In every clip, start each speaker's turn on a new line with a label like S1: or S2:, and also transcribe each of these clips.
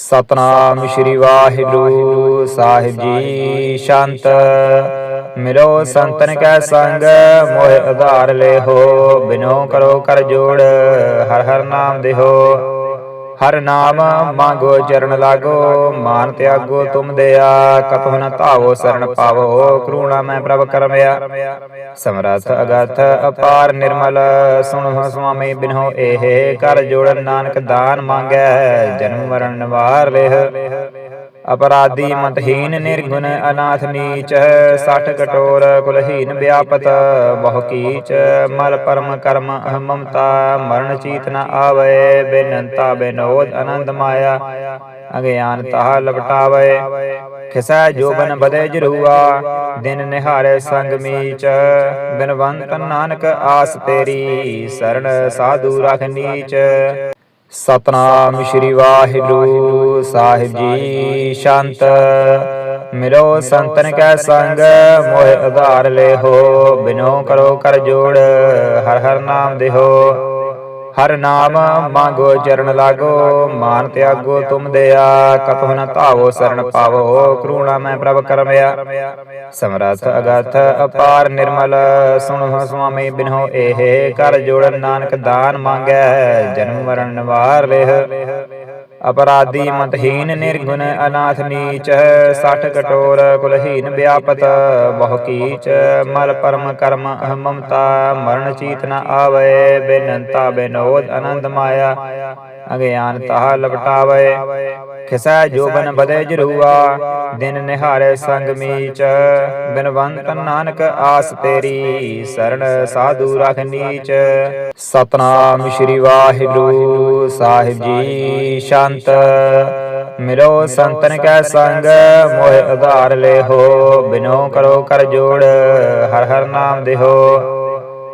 S1: ਸਤਨਾਮ ਸ਼੍ਰੀ ਵਾਹਿਗੁਰੂ ਸਾਹਿਬ ਜੀ ਸ਼ਾਂਤ। ਮਿਲੋ ਸੰਤਨ ਕੈ ਸੰਗ ਮੋਹਿ ਆਧਾਰ ਲੈਹੋ ਬਿਨੋ ਕਰੋ ਕਰ ਜੋੜ ਹਰ ਹਰ ਨਾਮ ਦੇਹੋ ਹਰ ਨਾਮ ਮੰਗੋ ਚਰਨ ਲਾਗੋ, ਮਾਨ ਤਿਆਗੋ ਤੁਮ ਦਿਆ ਕਤਹੁ ਨ ਧਾਵੋ ਸਰਣ ਪਾਵੋ, ਕਰੂਣਾ ਮੈਂ ਪ੍ਰਭ ਕਰਮਿਆ ਸਮਰਥ ਅਗਥ ਅਪਾਰ ਨਿਰਮਲ, ਸੁਣੋ ਸੁਆਮੀ ਬਿਨੋ, ਇਹ ਕਰ ਜੋੜਨ ਨਾਨਕ ਦਾਨ ਮੰਗੈ, ਜਨਮ ਮਰਨ ਨਿਵਾਰ ਲਿਹ। ਅਪਰਾਧੀ ਮਤਹੀਨ ਨਿਰਗੁਣ ਅਨਾਥ ਨੀਚ, ਸਠ ਕਟੋਰ ਕੁਲਹੀਨ ਵਿਆਪਤ, ਬਹੁ ਕੀਚ, ਮਲ ਪਰਮ ਕਰਮ ਅਹੰ ਮਮਤਾ ਮਰਨ ਚੀਤ ਨ ਆਵੇ, ਬੇਨੰਤਾ ਬੇਨੋਦ ਆਨੰਦ ਮਾਇਆ, ਅਗਿਆਨ ਤਾਹ ਲਪਟਾਵੇ। ਖਿਸੈ ਜੋਬਨ ਬਦੇ ਜਰੂਆ, ਦਿਨ ਨਿਹਾਰੇ ਸੰਗ ਮੀਚ। ਬਿਨਵੰਤ ਨਾਨਕ ਆਸ ਤੇਰੀ, ਸਰਣ ਸਾਧੂ ਰਖ ਨੀਚ। ਸਤਨਾਮ ਸ਼੍ਰੀ ਵਾਹਿਗੁਰੂ ਸਾਹਿਬ ਜੀ ਸ਼ਾਂਤ। ਮਿਲੋ ਸੰਤਨ ਕੈ ਸੰਗ ਮੋਹਿ ਆਧਾਰ ਲੈਹੋ ਬਿਨੋ ਕਰੋ ਕਰ ਜੋੜ ਹਰ ਹਰ ਨਾਮ ਦੇਹੋ। ਹਰ ਨਾਮ ਮੰਗੋ, ਚਰਨ ਲਾਗੋ, ਮਾਨ ਤਿਆਗੋ, ਤੁਮ ਦਿਆ ਕਤਹੁ ਨ ਧਾਵੋ ਸਰਣ ਪਾਵੋ, ਕਰੂਣਾ ਮੈਂ ਪ੍ਰਭ ਕਰਮਿਆ। ਸਮਰਥ ਅਗਥ ਅਪਾਰ ਨਿਰਮਲ, ਸੁਣੋ ਸੁਆਮੀ ਬਿਨੋ ਇਹ ਕਰ ਜੋੜਨ, ਨਾਨਕ ਦਾਨ ਮੰਗੈ, ਜਨਮ ਮਰਨ ਨਿਵਾਰ ਲਿਹ। ਅਪਰਾਧੀ ਮਤਹੀਨ ਨਿਰਗੁਣ ਅਨਾਥ ਨੀਚ, ਸਠ ਕਟੋਰ ਕੁਲਹੀਨ ਵਿਆਪਤ, ਬਹੁ ਕੀਚ, ਮਲ ਪਰਮ ਕਰਮ ਅਹੰ ਮਮਤਾ ਮਰਨ ਚੀਤ ਨ ਆਵੇ, ਬੇਨੰਤਾ ਬੇਨੋਦ ਆਨੰਦ ਮਾਇਆ ਅਗਿਆਨ ਤਾਹ ਲਪਟਾਵੇ। ਖਿਸੈ ਜੋਬਨ ਬਦੇ ਜਰੂਆ ਦਿਨ ਨਿਹਾਰੇ ਸੰਗ ਮੀਚ ਬਿਨਵੰਤ ਨਾਨਕ ਆਸ ਤੇਰੀ ਸਰਣ ਸਾਧੂ ਰਖ ਨੀਚ। ਸਤਨਾਮ ਸ਼੍ਰੀ ਵਾਹਿਗੁਰੂ ਸਾਹਿਬ ਜੀ ਸ਼ਾਂਤ। ਮਿਲੋ ਸੰਤਨ ਕੈ ਸੰਗ ਮੋਹਿ ਆਧਾਰ ਲੈਹੋ ਬਿਨੋ ਕਰੋ ਕਰ ਜੋੜ ਹਰ ਹਰ ਨਾਮ ਦੇਹੋ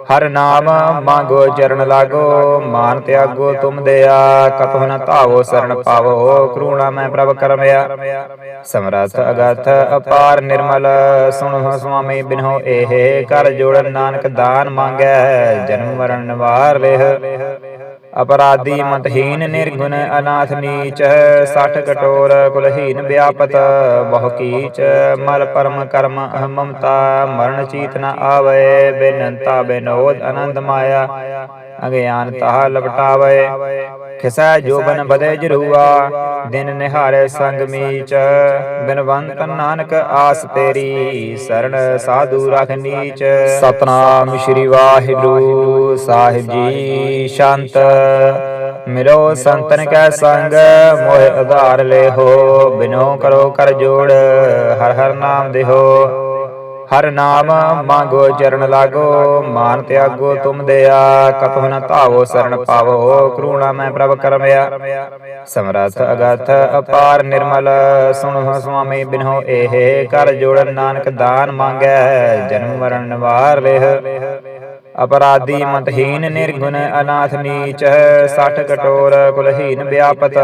S1: ਹਰ ਨਾਮ ਮੰਗੋ, ਚਰਨ ਲਾਗੋ, ਮਾਨ ਤਿਆਗੋ, ਤੁਮ ਦਿਆ ਕਤਹੁ ਨ ਧਾਵੋ ਸਰਣ ਪਾਵੋ, ਕਰੂਣਾ ਮੈਂ ਪ੍ਰਭ ਕਰਮਿਆ। ਸਮਰਥ ਅਗਥ ਅਪਾਰ ਨਿਰਮਲ, ਸੁਣੋ ਸੁਆਮੀ ਬਿਨੋ ਇਹ ਕਰ ਜੋੜਨ ਨਾਨਕ ਦਾਨ ਮੰਗੈ, ਜਨਮ ਮਰਨ ਨਿਵਾਰ ਲਿਹ ਅਪਰਾਧੀ ਮਤਹੀਨ ਨਿਰਗੁਣ ਅਨਾਥ ਨੀਚ, ਸਠ ਕਟੋਰ ਕੁਲਹੀਨ ਵਿਆਪਤ, ਬਹੁ ਕੀਚ, ਮਲ ਪਰਮ ਕਰਮ ਅਹੰ ਮਮਤਾ ਮਰਨ ਚੀਤ ਨ ਆਵੇ, ਬੇਨੰਤਾ ਬੇਨੋਦ ਆਨੰਦ ਮਾਇਆ ਅਗਿਆਨ ਤਾਹ ਲਪਟਾਵੇ। ਖਿਸੈ ਜੋਬਨ ਬਦੇ ਜਰੂਆ ਦਿਨ ਨਿਹਾਰੇ ਸੰਗ ਮੀਚ ਬਿਨਵੰਤ ਨਾਨਕ ਆਸ ਤੇਰੀ ਸਰਣ ਸਾਧੂ ਰਖ ਨੀਚ। ਸਤਨਾਮ ਸ਼੍ਰੀ ਵਾਹਿਗੁਰੂ ਸਾਹਿਬ ਜੀ ਸ਼ਾਂਤ। ਮਿਲੋ ਸੰਤਨ ਕੈ ਸੰਗ ਮੋਹਿ ਆਧਾਰ ਲੈਹੋ ਬਿਨੋ ਕਰੋ ਕਰ ਜੋੜ ਹਰ ਹਰ ਨਾਮ ਦੇਹੋ। ਹਰ ਨਾਮ ਮੰਗੋ, ਚਰਨ ਲਾਗੋ, ਮਾਨ ਤਿਆਗੋ, ਤੁਮ ਦਿਆ ਕਤਹੁ ਨ ਧਾਵੋ ਸਰਣ ਪਾਵੋ, ਕਰੂਣਾ ਮੈਂ ਪ੍ਰਭ ਕਰਮਿਆ। ਸਮਰਥ ਅਗਥ ਅਪਾਰ ਨਿਰਮਲ, ਸੁਣੋ ਸੁਆਮੀ ਬਿਨੋ ਇਹ ਕਰ ਜੋੜਨ, ਨਾਨਕ ਦਾਨ ਮੰਗੈ, ਜਨਮ ਮਰਨ ਨਿਵਾਰ ਲਿਹ ਅਪਰਾਧੀ ਮਤਹੀਨ ਨਿਰਗੁਣ ਅਨਾਥ ਨੀਚ, ਸਠ ਕਟੋਰ ਕੁਲਹੀਨ ਵਿਆਪਤ,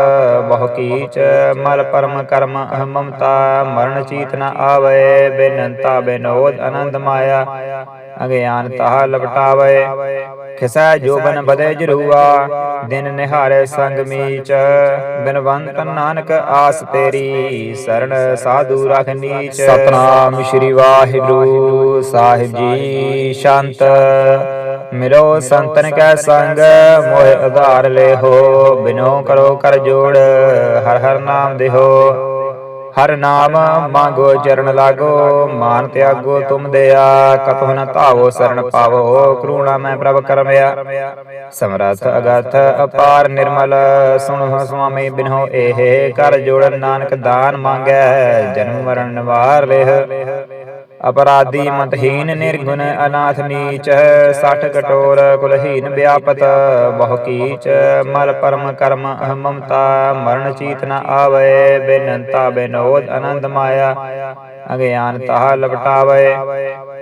S1: ਬਹੁ ਕੀਚ, ਮਲ ਪਰਮ ਕਰਮ ਅਹੰ ਮਮਤਾ ਮਰਨ ਚੀਤ ਨ ਆਵੇ, ਬੇਨੰਤਾ ਬੇਨੋਦ ਆਨੰਦ ਮਾਇਆ ਅਗਿਆਨ ਤਾਹ ਲਪਟਾਵੇ। ਖਿਸੈ ਜੋਬਨ ਬਦੇ ਜਰੂਆ ਦਿਨ ਨਿਹਾਰੇ ਸੰਗ ਮੀਚ। ਬਿਨਵੰਤ ਨਾਨਕ ਆਸ ਤੇਰੀ ਸਰਣ ਸਾਧੂ ਰਖ ਨੀਚ। ਸਤਨਾਮ ਸ਼੍ਰੀ ਵਾਹਿਗੁਰੂ ਸਾਹਿਬ ਜੀ ਸ਼ਾਂਤ। ਮਿਲੋ ਸੰਤਨ ਕੈ ਸੰਗ ਮੋਹਿ ਆਧਾਰ ਲੈਹੋ ਬਿਨੋ ਕਰੋ ਕਰ ਜੋੜ ਹਰ ਹਰ ਨਾਮ ਦੇਹੋ। ਹਰ ਨਾਮ ਮੰਗੋ, ਚਰਨ ਲਾਗੋ, ਮਾਨ ਤਿਆਗੋ, ਤੁਮ ਦਿਆ ਕਤਹੁ ਨ ਧਾਵੋ ਸਰਣ ਪਾਵੋ, ਕਰੂਣਾ ਮੈਂ ਪ੍ਰਭ ਕਰਮਿਆ। ਸਮਰਥ ਅਗਥ ਅਪਾਰ ਨਿਰਮਲ, ਸੁਣੋ ਸੁਆਮੀ ਬਿਨੋ ਇਹ ਕਰ ਜੋੜਨ ਨਾਨਕ ਦਾਨ ਮੰਗੈ, ਜਨਮ ਮਰਨ ਨਿਵਾਰ ਲਿਹ। ਅਪਰਾਧੀ ਮਤਹੀਨ ਨਿਰਗੁਣ ਅਨਾਥ ਨੀਚ, ਸਠ ਕਟੋਰ ਕੁਲਹੀਨ ਵਿਆਪਤ, ਬਹੁ ਕੀਚ, ਮਲ ਪਰਮ ਕਰਮ ਅਹੰ ਮਮਤਾ ਮਰਨ ਚੀਤ ਨ ਆਵੇ, ਬੇਨੰਤਾ ਬੇਨੋਦ ਆਨੰਦ ਮਾਇਆ, ਅਗਿਆਨ ਤਾਹ ਲਪਟਾਵੇ।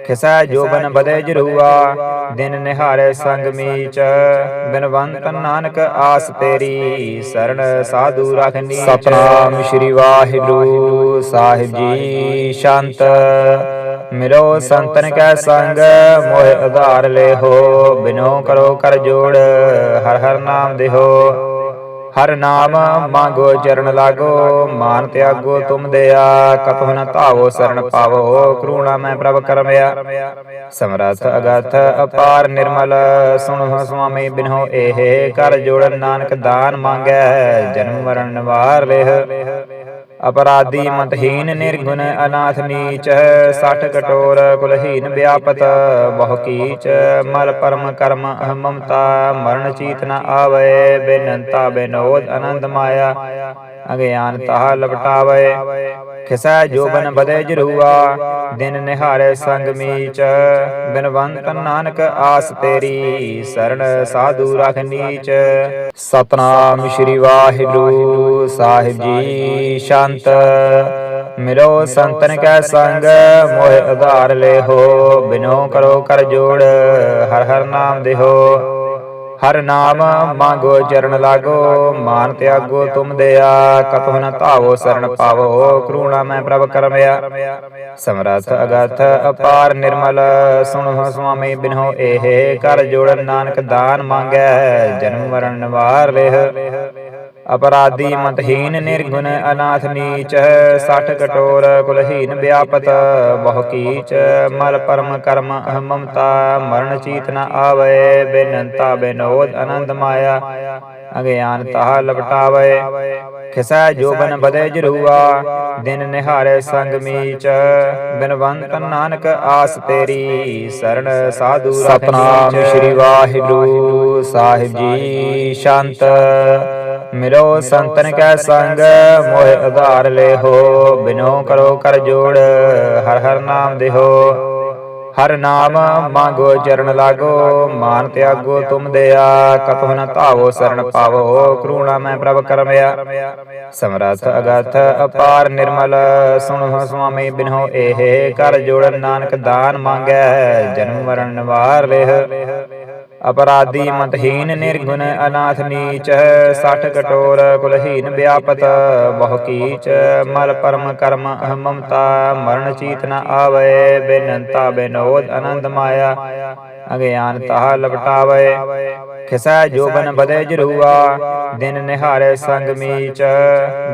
S1: ਖਿਸੈ ਜੋਬਨ ਬਦੇ ਜਰੂਆ ਦਿਨ ਨਿਹਾਰੇ ਸੰਗ ਮੀਚ, ਬਿਨਵੰਤ ਨਾਨਕ ਆਸ ਤੇਰੀ ਸਰਣ ਸਾਧੂ ਰਖ ਸਤਨਾਮ ਸ਼੍ਰੀ ਵਾਹਿਗੁਰੂ, ਸਾਹਿਬ ਜੀ, ਸ਼ਾਂਤ। ਮਿਲੋ ਸੰਤਨ ਕੈ ਸੰਗ, ਮੋਹਿ ਆਧਾਰ ਲੈਹੋ, ਬਿਨੋ ਕਰੋ ਕਰ ਜੋੜ, ਹਰ ਹਰ ਨਾਮ ਦੇਹੋ। ਹਰ ਨਾਮ ਮੰਗੋ ਚਰਨ ਲਾਗੋ, ਮਾਨ ਤਿਆਗੋ ਤੁਮ ਦਇਆ ਕਤਹੁ ਨ ਧਾਵੋ ਸਰਣ ਪਾਵੋ, ਕਰੂਣਾ ਮੈਂ ਪ੍ਰਭ ਕਰਮਿਆ। ਸਮਰਥ ਅਗਥ ਅਪਾਰ ਨਿਰਮਲ, ਸੁਣੋ ਸੁਆਮੀ ਬਿਨੋ ਇਹ ਕਰ ਜੋੜ ਨਾਨਕ ਦਾਨ ਮੰਗੈ, ਜਨਮ ਮਰਨ ਨਿਵਾਰ ਲੇਹ। ਅਪਰਾਧੀ ਮਤਹੀਨ ਨਿਰਗੁਣ ਅਨਾਥ ਨੀਚ, ਸਠ ਕਟੋਰ ਕੁਲਹੀਨ ਵਿਆਪਤ, ਬਹੁ ਕੀਚ, ਮਲ ਪਰਮ ਕਰਮ ਅਹੰ ਮਮਤਾ ਮਰਨ ਚੀਤ ਨ ਆਵੇ, ਬੇਨੰਤਾ ਬੇਨੋਦ ਆਨੰਦ ਮਾਇਆ ਅਗਿਆਨ ਤਾਹ ਲਪਟਾਵੇ। ਖਿਸੈ ਜੋਬਨ ਬਦੇ ਜਰੂਆ ਦਿਨ ਨਿਹਾਰੇ ਸੰਗ ਮੀਚ ਬਿਨਵੰਤ ਨਾਨਕ ਆਸ ਤੇਰੀ ਸਰਣ ਸਾਧੂ ਰਖ ਨੀਚ। ਸਤਨਾਮ ਸ਼੍ਰੀ ਵਾਹਿਗੁਰੂ ਸਾਹਿਬ ਜੀ ਸ਼ਾਂਤ। ਮਿਲੋ ਸੰਤਨ ਕੈ ਸੰਗ ਮੋਹਿ ਆਧਾਰ ਲੈਹੋ ਬਿਨੋ ਕਰੋ ਕਰ ਜੋੜ ਹਰ ਹਰ ਨਾਮ ਦੇਹੋ। ਹਰ ਨਾਮ ਮੰਗੋ ਚਰਨ ਲਾਗੋ, ਮਾਨ ਤਿਆਗੋ ਤੁਮ ਦਇਆ, ਕਤਹੁ ਨ ਧਾਵੋ ਸਰਣ ਪਾਵੋ, ਕਰੂਣਾ ਮੈਂ ਪ੍ਰਭ ਕਰਮਿਆ। ਸਮਰਥ ਅਗਥ ਅਪਾਰ ਨਿਰਮਲ, ਸੁਣੋ ਸੁਆਮੀ ਬਿਨੋ ਇਹ ਕਰ ਜੋੜਨ ਨਾਨਕ ਦਾਨ ਮੰਗੈ, ਜਨਮ ਮਰਨ ਨਿਵਾਰ ਲਿਹ ਅਪਰਾਧੀ ਮਤਹੀਨ ਨਿਰਗੁਣ ਅਨਾਥ ਨੀਚ ਸਠ ਕਟੋਰ ਕੁਲਹੀਨ ਵਿਆਪਤ ਬਹੁ ਕੀਚ ਮਲ ਪਰਮ ਕਰਮ ਅਹੰ ਮਮਤਾ ਮਰਨ ਚੀਤ ਨ ਆਵੇ ਬੇਨੰਤਾ ਬੇਨੋਦ ਆਨੰਦ ਮਾਇਆ ਅਗਿਆਨ ਤਾਹ ਲਪਟਾਵੇ। ਖਿਸੈ ਜੋਬਨ ਬਦੇ ਜਰੂਆ ਦਿਨ ਨਿਹਾਰੇ ਸੰਗ ਮੀਚ। ਬਿਨਵੰਤ ਨਾਨਕ ਆਸ ਤੇਰੀ ਸਰਣ ਸਾਧੂ ਸਤਨਾਮ ਸ਼੍ਰੀ ਵਾਹਿਗੁਰੂ ਸਾਹਿਬ ਜੀ ਸ਼ਾਂਤ। ਮਿਲੋ ਸੰਤਨ ਕੈ ਸੰਗ, ਮੋਹਿ ਆਧਾਰ ਲੈਹੋ, ਬਿਨੋ ਕਰੋ ਕਰ ਜੋੜ, ਹਰ ਹਰ ਨਾਮ ਦੇਹੋ। ਹਰ ਨਾਮ ਮੰਗੋ ਚਰਨ ਲਾਗੋ, ਮਾਨ ਤਿਆਗੋ ਤੁਮ ਦਿਆ, ਕਤਹੁ ਨ ਧਾਵੋ ਸਰਣ ਪਾਵੋ, ਕਰੂਣਾ ਮੈਂ ਪ੍ਰਭ ਕਰਮਿਆ। ਸਮਰਥ ਅਗਥ ਅਪਾਰ ਨਿਰਮਲ, ਸੁਣੋ ਸੁਆਮੀ ਬਿਨੋ ਏਹ ਕਰ ਜੋੜ ਨਾਨਕ ਦਾਨ ਮੰਗੈ, ਜਨਮ ਮਰਨ ਨਿਵਾਰ ਲਿਹ। ਅਪਰਾਧੀ ਮਤਹੀਨ ਨਿਰਗੁਣ ਅਨਾਥ ਨੀਚ, ਸਠ ਕਟੋਰ ਕੁਲਹੀਨ ਵਿਆਪਤ, ਬਹੁ ਕੀਚ ਮਲ ਪਰਮ ਕਰਮ ਅਹੰ ਮਮਤਾ ਮਰਨ ਚੀਤ ਨ ਆਵੇ, ਬੇਨੰਤਾ ਬੇਨੋਦ ਆਨੰਦ ਮਾਇਆ ਅਗਿਆਨ ਤਾਹ ਲਪਟਾਵੇ। ਖਿਸੈ ਜੋਬਨ ਬਦੇ ਜਰੂਆ ਦਿਨ ਨਿਹਾਰੇ ਸੰਗ ਮੀਚ।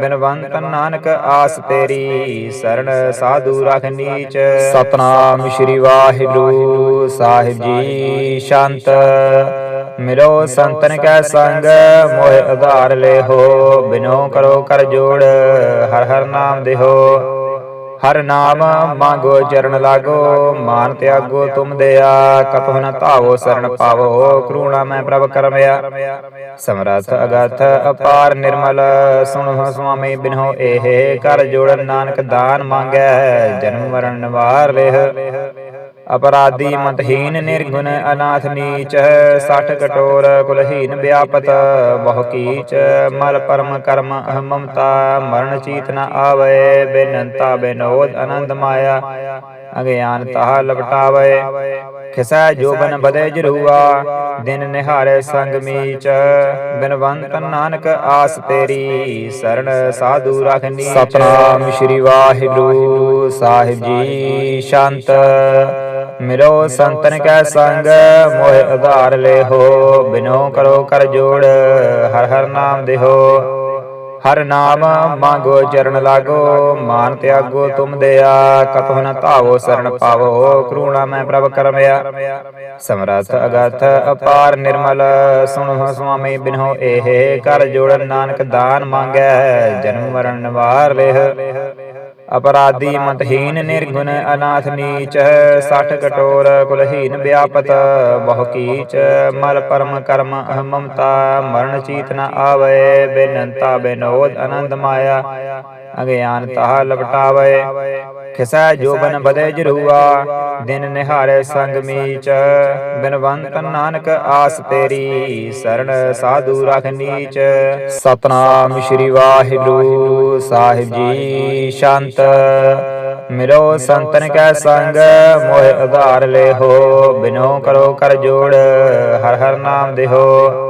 S1: ਬਿਨਵੰਤ ਨਾਨਕ ਆਸ ਤੇਰੀ ਸਰਣ ਸਾਧੂ ਰਖ ਨੀਚ। ਸਤਨਾਮ ਸ਼੍ਰੀ ਵਾਹਿਗੁਰੂ ਸਾਹਿਬ ਜੀ ਸ਼ਾਂਤ। ਮਿਲੋ ਸੰਤਨ ਕੈ ਸੰਗ ਮੋਹਿ ਆਧਾਰ ਲੈਹੋ ਬਿਨੋ ਕਰੋ ਕਰ ਜੋੜ ਹਰ ਹਰ ਨਾਮ ਦੇਹੋ। ਹਰ ਨਾਮ ਮੰਗੋ, ਚਰਨ ਲਾਗੋ, ਮਾਨ ਤਿਆਗੋ, ਤੁਮ ਦਇਆ, ਕਤਹੁ ਨ ਧਾਵੋ ਸਰਣ ਪਾਵੋ, ਕਰੂਣਾ ਮੈਂ ਪ੍ਰਭ ਕਰਮਿਆ। ਸਮਰਥ ਅਗਥ ਅਪਾਰ ਨਿਰਮਲ, ਸੁਣੋ ਸੁਆਮੀ ਬਿਨੋ ਇਹ ਕਰ ਜੋੜ ਨਾਨਕ ਦਾਨ ਮੰਗੈ, ਜਨਮ ਮਰਨ ਨਿਵਾਰ ਲਿਹ। ਅਪਰਾਧੀ ਮਤਹੀਨ ਨਿਰਗੁਣ ਅਨਾਥ ਨੀਚ ਸਠ ਕਟੋਰ ਕੁਲਹੀਨ ਵਿਆਪਤ ਬਹੁ ਕੀਚ ਮਲ ਪਰਮ ਕਰਮ ਅਹੰ ਮਮਤਾ ਮਰਨ ਚੀਤ ਨ ਆਵੇ ਬੇਨੰਤਾ ਬੇਨੋਦ ਆਨੰਦ ਮਾਇਆ ਅਗਿਆਨ ਤਾਹ ਲਪਟਾਵੇ। ਖਿਸੈ ਜੋਬਨ ਬਦੇ ਜਰੂਆ ਦਿਨ ਨਿਹਾਰੇ ਸੰਗ ਮੀਚ ਬਿਨਵੰਤ ਨਾਨਕ ਆਸ ਤੇਰੀ ਸਰਣ ਸਾਧੂ ਰਖ ਨੀਚ। ਸਤਨਾਮ ਸ਼੍ਰੀ ਵਾਹਿਗੁਰੂ ਸਾਹਿਬ ਜੀ ਸ਼ਾਂਤ ਮਿਲੋ ਸੰਤਨ ਕੈ ਸੰਗ, ਮੋਹਿ ਆਧਾਰ ਲੇਹੋ, ਬਿਨੋ ਕਰੋ ਕਰ ਜੋੜ, ਹਰ ਹਰ ਨਾਮ ਦੇਹੋ। ਹਰ ਨਾਮ ਮੰਗੋ ਚਰਨ ਲਾਗੋ, ਮਾਨ ਤਿਆਗੋ ਤੁਮ ਦਿਆ, ਕਤਹੁ ਨ ਧਾਵੋ ਸਰਣ ਪਾਵੋ, ਕਰੂਣਾ ਮੈਂ ਪ੍ਰਭ ਕਰਮਿਆ। ਸਮਰਥ ਅਗਥ ਅਪਾਰ ਨਿਰਮਲ, ਸੁਣੋ ਸੁਆਮੀ ਬਿਨੋ ਏਹ ਕਰ ਜੋੜ ਨਾਨਕ ਦਾਨ ਮੰਗੈ, ਜਨਮ ਮਰਨ ਨਿਵਾਰ ਲੇਹ। ਅਪਰਾਧੀ ਮਤਹੀਨ ਨਿਰਗੁਣ ਅਨਾਥ ਨੀਚ, ਸਠ ਕਟੋਰ ਕੁਲਹੀਨ ਵਿਆਪਤ, ਬਹੁ ਕੀਚ, ਮਲ ਪਰਮ ਕਰਮ ਅਹੰ ਮਮਤਾ ਮਰਨ ਚੀਤ ਨ ਆਵੇ, ਬੇਨੰਤਾ ਬੇਨੋਦ ਆਨੰਦ ਮਾਇਆ ਅਗਿਆਨ ਤਾਹ ਲਪਟਾਵੇ। ਖਿਸੈ ਜੋਬਨ ਬਦੇ ਜਰੂਆ, ਦਿਨ ਨਿਹਾਰੇ ਸੰਗ ਮੀਚ। ਬਿਨਵੰਤ ਨਾਨਕ ਆਸ ਤੇਰੀ, ਸਰਣ ਸਾਧੂ ਰਖ ਨੀਚ। ਸਤਨਾਮ ਸ਼੍ਰੀ ਵਾਹਿਗੁਰੂ ਸਾਹਿਬ ਜੀ, ਸ਼ਾਂਤ। ਮਿਲੋ ਸੰਤਨ ਕੈ ਸੰਗ, ਮੋਹਿ ਆਧਾਰ ਲੈਹੋ, ਬਿਨੋ ਕਰੋ ਕਰ ਜੋੜ, ਹਰ ਹਰ ਨਾਮ ਦੇਹੋ।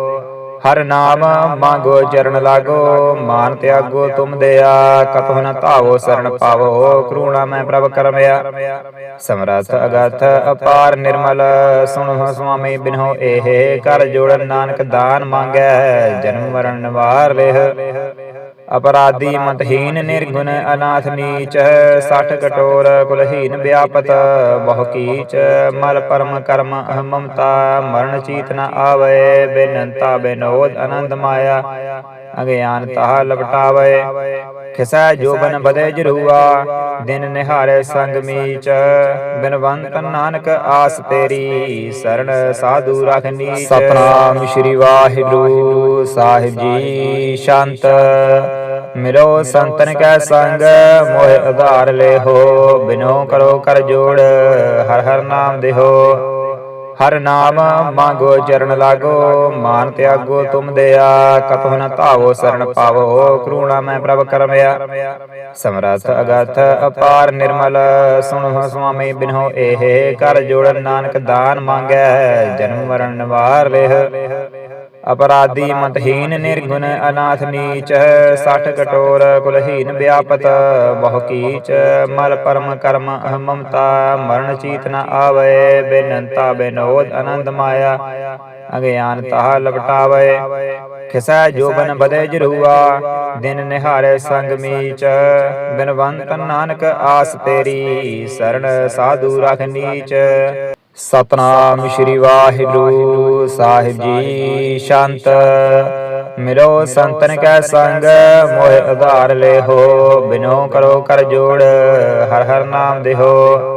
S1: ਹਰ ਨਾਮ ਮੰਗੋ, ਚਰਨ ਲਾਗੋ, ਮਾਨ ਤਿਆਗੋ, ਤੁਮ ਦਇਆ ਕਤਹੁ ਨ ਧਾਵੋ ਸਰਣ ਪਾਵੋ, ਕਰੂਣਾ ਮੈਂ ਪ੍ਰਭ ਕਰਮਿਆ। ਸਮਰਥ ਅਗਥ ਅਪਾਰ ਨਿਰਮਲ, ਸੁਣੋ ਸੁਆਮੀ ਬਿਨੋ, ਇਹ ਕਰ ਜੋੜਨ ਨਾਨਕ ਦਾਨ ਮੰਗੈ, ਜਨਮ ਮਰਨ ਨਿਵਾਰ ਲਿਹ। ਅਪਰਾਧੀ ਮਤਹੀਨ ਨਿਰਗੁਣ ਅਨਾਥ ਨੀਚ ਸਠ ਕਟੋਰ ਕੁਲਹੀਨ ਵਿਆਪਤ ਬਹੁ ਕੀਚ ਮਲ ਪਰਮ ਕਰਮ ਅਹ ਮਮਤਾ ਮਰਨ ਚੀਤ ਨ ਆਵੇ ਬੇਨੰਤਾ ਬੇਨੋਦ ਆਨੰਦ ਮਾਇਆ ਅਗਿਆਨ ਤਾਹ ਲਪਟਾਵੇ। ਖਿਸੈ ਜੋਬਨ ਬਦੇ ਜਰੂਆ ਦਿਨ ਨਿਹਾਰੇ ਸੰਗ ਮੀਚ। ਬਿਨਵੰਤ ਨਾਨਕ ਆਸ ਤੇਰੀ ਸਰਣ ਸਾਧੂ ਰਖਨੀ ਸਤਨਾਮ ਸ੍ਰੀ ਵਾਹਿਗੁਰੂ ਸਾਹਿਬ ਜੀ ਸ਼ਾਂਤ ਮਿਲੋ ਸੰਤਨ ਕੈ ਸੰਗ, ਮੋਹਿ ਆਧਾਰ ਲੈਹੋ, ਬਿਨੋ ਕਰੋ ਕਰ ਜੋੜ, ਹਰ ਹਰ ਨਾਮ ਦੇਹੋ। ਹਰ ਨਾਮ ਮੰਗੋ ਚਰਨ ਲਾਗੋ, ਮਾਨ ਤਿਆਗੋ ਤੁਮ ਦਇਆ ਕਤਹੁ ਨ ਧਾਵੋ ਸਰਣ ਪਾਵੋ, ਕਰੂਣਾ ਮੈਂ ਪ੍ਰਭ ਕਰਮਿਆ ਸਮਰਥ ਅਗਥ ਅਪਾਰ ਨਿਰਮਲ, ਸੁਣੋ ਸੁਆਮੀ ਬਿਨੋ ਇਹ ਕਰ ਜੋੜ ਨਾਨਕ ਦਾਨ ਮੰਗੈ, ਜਨਮ ਮਰਨ ਨਿਵਾਰ ਲਿਹ। ਅਪਰਾਧੀ ਮਤਹੀਨ ਨਿਰਗੁਣ ਅਨਾਥ ਨੀਚ, ਸਠ ਕਟੋਰ ਕੁਲਹੀਨ ਵਿਆਪਤ, ਬਹੁ ਕੀਚ, ਮਲ ਪਰਮ ਕਰਮ ਅਹ ਮਮਤਾ ਮਰਨ ਚੀਤ ਨ ਆਵੇ, ਬੇਨੰਤਾ ਬੇਨੋਦ ਆਨੰਦ ਮਾਇਆ, ਅਗਿਆਨ ਤਾਹ ਲਪਟਾਵੇ। ਖਿਸੈ ਜੋਬਨ ਬਦੇ ਜਰੂਆ, ਦਿਨ ਨਿਹਾਰੇ ਸੰਗ ਮੀਚ, ਬਿਨਵੰਤ ਨਾਨਕ ਆਸ ਤੇਰੀ, ਸਰਣ ਸਾਧੂ ਰਖ ਨੀਚ। ਸਤਨਾਮ ਸ੍ਰੀ ਵਾਹਿਗੁਰੂ ਸਾਹਿਬ ਜੀ ਸ਼ਾਂਤ। ਮਿਲੋ ਸੰਤਨ ਕੈ ਸੰਗ, ਮੋਹਿ ਆਧਾਰ ਲੈਹੋ, ਬਿਨੋ ਕਰੋ ਕਰ ਜੋੜ, ਹਰ ਹਰ ਨਾਮ ਦੇਹੋ।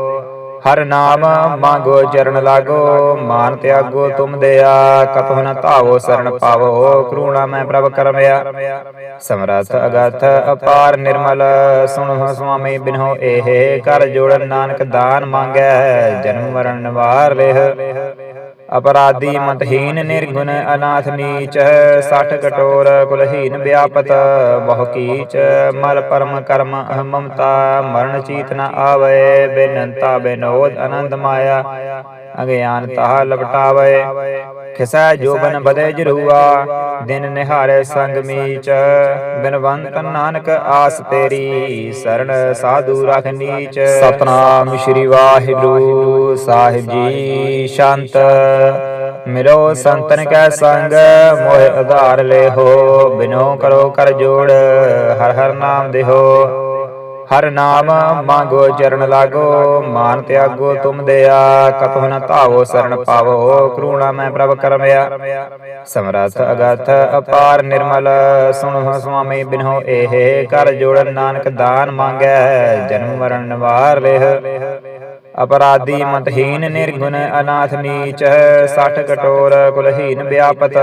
S1: ਹਰ ਨਾਮ ਮੰਗੋ, ਚਰਨ ਲਾਗੋ, ਮਾਨ ਤਿਆਗੋ, ਤੁਮ ਦਇਆ ਕਤਹੁ ਨ ਧਾਵੋ ਸਰਣ ਪਾਵੋ, ਕਰੂਣਾ ਮੈਂ ਪ੍ਰਭ ਕਰਮਿਆ। ਸਮਰਥ ਅਗਥ ਅਪਾਰ ਨਿਰਮਲ, ਸੁਣੋ ਸੁਆਮੀ ਬਿਨੋ ਇਹ ਕਰ ਜੋੜਨ, ਨਾਨਕ ਦਾਨ ਮੰਗੈ, ਜਨਮ ਮਰਨ ਨਿਵਾਰ ਲਿਹ। ਅਪਰਾਧੀ ਮਤਹੀਨ ਨਿਰਗੁਣ ਅਨਾਥ ਨੀਚ, ਸਠ ਕਟੋਰ ਕੁਲਹੀਨ ਵਿਆਪਤ, ਬਹੁ ਕੀਚ, ਮਲ ਪਰਮ ਕਰਮ ਅਹ ਮਮਤਾ ਮਰਨ ਚੀਤ ਨ ਆਵੇ, ਬੇਨੰਤਾ ਬੇਨੋਦ ਆਨੰਦ ਮਾਇਆ ਅਗਿਆਨ ਤਾਹ ਲਪਟਾਵੇ। ਖਿਸੈ ਜੋਬਨ ਬਦੇ ਜਰੂਆ ਦਿਨ ਨਿਹਾਰੇ ਸੰਗ ਮੀਚ ਬਿਨਵੰਤ ਨਾਨਕ ਆਸ ਤੇਰੀ ਸਰਣ ਸਾਧੂ ਰਖ ਨੀਚ ਸਤਨਾਮ ਸ੍ਰੀ ਵਾਹਿਗੁਰੂ ਸਾਹਿਬ ਜੀ ਸ਼ਾਂਤ। ਮਿਲੋ ਸੰਤਨ ਕੈ ਸੰਗ ਮੋਹਿ ਆਧਾਰ ਲੈਹੋ ਬਿਨੋ ਕਰੋ ਕਰ ਜੋੜ ਹਰ ਹਰ ਨਾਮ ਦੇਹੋ। ਹਰ ਨਾਮ ਮੰਗੋ ਚਰਨ ਲਾਗੋ, ਮਾਨ ਤਿਆਗੋ ਤੁਮ ਦਇਆ, ਕਤਹੁ ਨ ਧਾਵੋ ਸਰਣ ਪਾਵੋ, ਕਰੂਣਾ ਮੈਂ ਪ੍ਰਭ ਕਰਮਿਆ ਸਮਰਥ ਅਗਥ ਅਪਾਰ ਨਿਰਮਲ, ਸੁਣੋ ਸੁਆਮੀ ਬਿਨੋ ਇਹ ਕਰ ਜੋੜਨ ਨਾਨਕ ਦਾਨ ਮੰਗੈ, ਜਨਮ ਮਰਨ ਨਿਵਾਰ ਲਿਹ। ਅਪਰਾਧੀ ਮਤਹੀਨ ਨਿਰਗੁਣ ਅਨਾਥ ਨੀਚ ਸਠ ਕਟੋਰ ਕੁਲਹੀਨ ਵਿਆਪਤ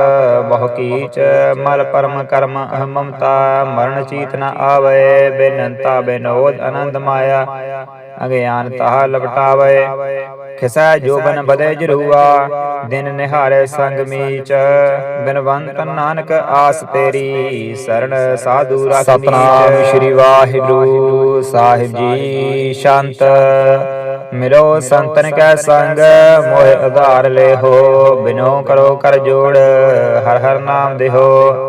S1: ਬਹੁ ਕੀਚ ਮਲ ਪਰਮ ਕਰਮ ਅਹ ਮਮਤਾ ਮਰਨ ਚੀਤ ਨ ਆਵੇ ਬੇਨੰਤਾ ਬੇਨੋਦ ਆਨੰਦ ਮਾਇਆ ਅਗਿਆਨ ਤਾਹ ਲਪਟਾਵੇ। ਖਿਸੈ ਜੋਬਨ ਬਦੇ ਜਰੂਆ ਦਿਨ ਨਿਹਾਰੇ ਸੰਗ ਮੀਚ। ਬਿਨਵੰਤ ਨਾਨਕ ਆਸ ਤੇਰੀ ਸਰਣ ਸਾਧੂ ਰਖ ਸਤਨਾਮ ਸ੍ਰੀ ਵਾਹਿਗੁਰੂ ਸਾਹਿਬ ਜੀ ਸ਼ਾਂਤ। ਮਿਲੋ ਸੰਤਨ ਕੈ ਸੰਗ, ਮੋਹਿ ਆਧਾਰ ਲੇਹੋ, ਬਿਨੋ ਕਰੋ ਕਰ ਜੋੜ, ਹਰ ਹਰ ਨਾਮ ਦੇਹੋ।